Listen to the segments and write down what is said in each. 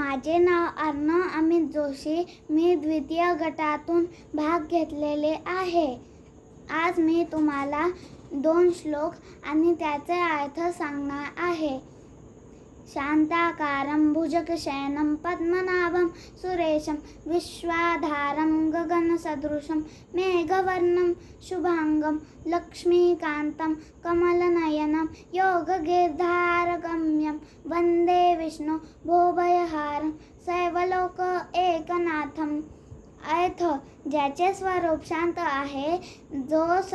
माझे नाव अर्णव अमित जोशी. मी द्वितीय गटातून भाग घेतलेले आहे. आज मी तुम्हाला दोन श्लोक आणि त्याचे अर्थ सांगणार आहे. शांताकारं भुजगशयनं पद्मनाभं सुरेशं विश्वाधारं गगनसदृशं मेघवर्णं शुभाङ्गं लक्ष्मीकान्तं कमलनयनं योगगिर्धारगम्यं वन्दे विष्णु भोभयहारं सर्वलोक एकनाथम। अर्थ ज्याचे स्वरूप शांत आहे जो स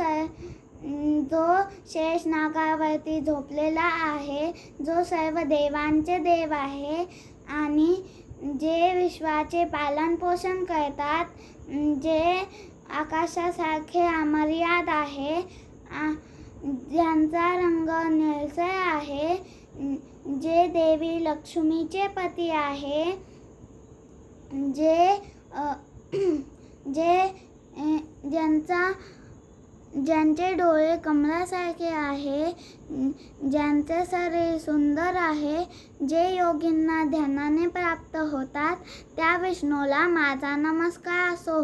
जो शेष नागावरती झोपलेला आहे जो सर्व देवांचे देव आहे आणि जे विश्वाचे पालन पोषण करतात जे आकाशासारखे अमर्याद आहे ज्यांचा रंग निळसर आहे जे देवी लक्ष्मीचे पती आहे जे अ, जे अ, ज्यांचा ज्यांचे डोळे कमलासारखे आहे ज्यांचे शरीर सुंदर आहे जे योगींना ध्यानाने प्राप्त होतात त्या विष्णूला माझा नमस्कार असो.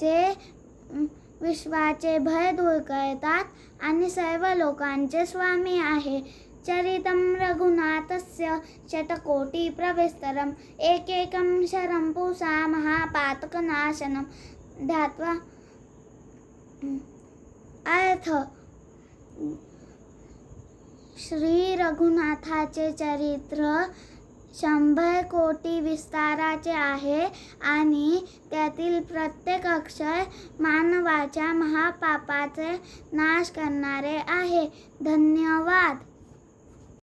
जे विश्वाचे भय दूर करतात आणि सर्व लोकांचे स्वामी आहे. चरितं रघुनाथस्य शतकोटी प्रविस्तरम् एकैकं शरं पुंसा महापातकनाशनं ध्यात्वा अर्थ श्री रघुनाथाचे चरित्र शंभर कोटी विस्ताराचे आहे आणि त्यातील प्रत्येक अक्षर मानवाच्या महापापाचे नाश करणारे आहे. धन्यवाद.